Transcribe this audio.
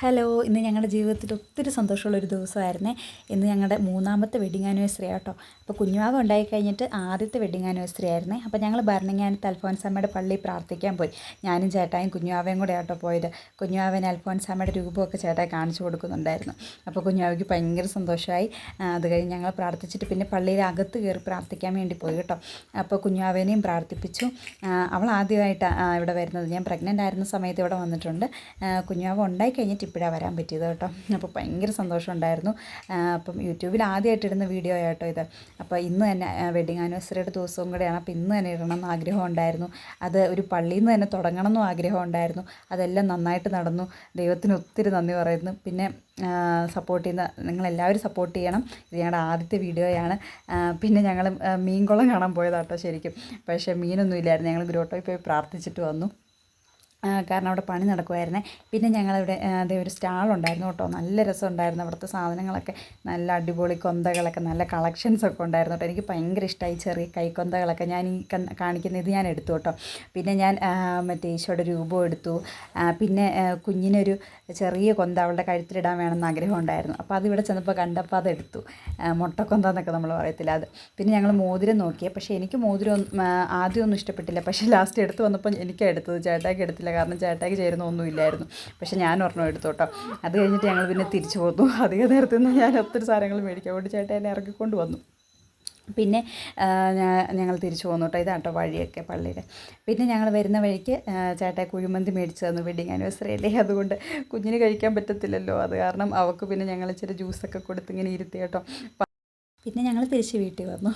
Hello ഇന്ന് ഞങ്ങളുടെ ജീവിതത്തിൽ ഒത്തിരി സന്തോഷമുള്ള ഒരു ദിവസമായിരുന്നേ. ഇന്ന് ഞങ്ങളുടെ മൂന്നാമത്തെ വെഡിങ് ആനിവേഴ്സറി ആട്ടോ. അപ്പോൾ കുഞ്ഞുമാവ് ഉണ്ടായി കഴിഞ്ഞിട്ട് ആദ്യത്തെ വെഡിങ് ആനിവേഴ്സറി ആയിരുന്നേ. അപ്പോൾ ഞങ്ങൾ ഭരണങ്ങാനത്ത് അൽഫോൻസാമ്മയുടെ പള്ളിയിൽ പ്രാർത്ഥിക്കാൻ പോയി. ഞാനും ചേട്ടായും കുഞ്ഞുമാവയും കൂടെ ആട്ടോ പോയത്. കുഞ്ഞുമാവന് അൽഫോൻസാമ്മയുടെ രൂപമൊക്കെ ചേട്ടായി കാണിച്ചു കൊടുക്കുന്നുണ്ടായിരുന്നു. അപ്പോൾ കുഞ്ഞുമാവയ്ക്ക് ഭയങ്കര സന്തോഷമായി. അത് കഴിഞ്ഞ് ഞങ്ങൾ പ്രാർത്ഥിച്ചിട്ട് പിന്നെ പള്ളിയിൽ അകത്ത് കയറി പ്രാർത്ഥിക്കാൻ വേണ്ടി പോയി കേട്ടോ. അപ്പോൾ കുഞ്ഞുമാവേനെയും പ്രാർത്ഥിപ്പിച്ചു. അവൾ ആദ്യമായിട്ടാണ് ഇവിടെ വരുന്നത്. ഞാൻ പ്രഗ്നന്റ് ആയിരുന്ന സമയത്ത് ഇവിടെ വന്നിട്ടുണ്ട്. കുഞ്ഞുമാവ് ഉണ്ടായി കഴിഞ്ഞിട്ട് ഇപ്പോഴാണ് വരാൻ പറ്റിയത് കേട്ടോ. അപ്പോൾ ഭയങ്കര സന്തോഷമുണ്ടായിരുന്നു. അപ്പം യൂട്യൂബിൽ ആദ്യമായിട്ട് ഇടുന്ന വീഡിയോ ആയിട്ടോ ഇത്. അപ്പോൾ ഇന്ന് തന്നെ വെഡിങ് ആനിവേഴ്സറിയുടെ ദിവസവും കൂടെയാണ്. അപ്പോൾ ഇന്ന് തന്നെ ഇടണം എന്ന് ആഗ്രഹം ഉണ്ടായിരുന്നു. അത് ഒരു പള്ളിയിൽ നിന്ന് തന്നെ തുടങ്ങണം എന്നും ആഗ്രഹം ഉണ്ടായിരുന്നു. അതെല്ലാം നന്നായിട്ട് നടന്നു. ദൈവത്തിന് ഒത്തിരി നന്ദി പറയുന്നു. പിന്നെ സപ്പോർട്ട് ചെയ്യുന്ന നിങ്ങളെല്ലാവരും സപ്പോർട്ട് ചെയ്യണം. ഇത് ഞങ്ങളുടെ ആദ്യത്തെ വീഡിയോയാണ് പിന്നെ ഞങ്ങൾ മീൻകുളം കാണാൻ പോയതാട്ടോ ശരിക്കും. പക്ഷേ മീനൊന്നും ഇല്ലായിരുന്നു. ഞങ്ങൾ ഗ്രോട്ടോയിൽ പോയി പ്രാർത്ഥിച്ചിട്ട് വന്നു. കാരണം അവിടെ പണി നടക്കുമായിരുന്നേ പിന്നെ ഞങ്ങളിവിടെ അതേ ഒരു സ്റ്റാൾ ഉണ്ടായിരുന്നു കേട്ടോ. നല്ല രസമുണ്ടായിരുന്നു അവിടുത്തെ സാധനങ്ങളൊക്കെ. നല്ല അടിപൊളി കൊന്തകളൊക്കെ നല്ല കളക്ഷൻസ് ഒക്കെ ഉണ്ടായിരുന്നു കേട്ടോ. എനിക്ക് ഭയങ്കര ഇഷ്ടമായി ചെറിയ കൈക്കൊന്തകളൊക്കെ. ഞാൻ ഈ കാണിക്കുന്ന ഇത് ഞാൻ എടുത്തു കേട്ടോ. പിന്നെ ഞാൻ മറ്റേ ഈശോയുടെ രൂപം എടുത്തു. പിന്നെ കുഞ്ഞിനൊരു ചെറിയ കൊന്ത അവളുടെ കഴുത്തിലിടാൻ വേണമെന്ന് ആഗ്രഹം ഉണ്ടായിരുന്നു. അപ്പോൾ അതിവിടെ ചെന്നപ്പോൾ കണ്ടപ്പോൾ അതെടുത്തു മുട്ടക്കൊന്ത എന്നൊക്കെ നമ്മൾ പറയത്തില്ല. അത് പിന്നെ ഞങ്ങൾ മോതിരം നോക്കിയേ. പക്ഷേ എനിക്ക് മോതിരം ആദ്യമൊന്നും ഇഷ്ടപ്പെട്ടില്ല. പക്ഷേ ലാസ്റ്റ് എടുത്ത് വന്നപ്പോൾ എനിക്കാണ് എടുത്തത്. എടുത്തില്ല. കാരണം ചേട്ടായിക്ക് ചേരുന്ന ഒന്നും ഇല്ലായിരുന്നു പക്ഷേ ഞാൻ ഒരെണ്ണം എടുത്തു കേട്ടോ. അത് കഴിഞ്ഞിട്ട് ഞങ്ങൾ പിന്നെ തിരിച്ചു പോന്നു. അധിക നേരത്തു നിന്ന് ഞാൻ ഒത്തിരി സാധനങ്ങൾ മേടിക്കാൻ വേണ്ടി ചേട്ടാ എന്നെ ഇറക്കിക്കൊണ്ട് വന്നു. പിന്നെ ഞങ്ങൾ തിരിച്ചു പോന്നു കേട്ടോ. ഇതാട്ടോ വഴിയൊക്കെ പള്ളിയിൽ പിന്നെ ഞങ്ങൾ വരുന്ന വഴിക്ക് ചേട്ടായി കുഴിമന്തി മേടിച്ചു തന്നു. വെഡിങ് ആനിവേഴ്സറി അല്ലേ? അതുകൊണ്ട് കുഞ്ഞിന് കഴിക്കാൻ പറ്റത്തില്ലല്ലോ. അത് കാരണം അവൾക്ക് പിന്നെ ഞങ്ങൾ ഇച്ചിരി ജ്യൂസൊക്കെ കൊടുത്ത് ഇങ്ങനെ ഇരുത്തി കേട്ടോ. പിന്നെ ഞങ്ങൾ തിരിച്ച് വീട്ടിൽ വന്നു.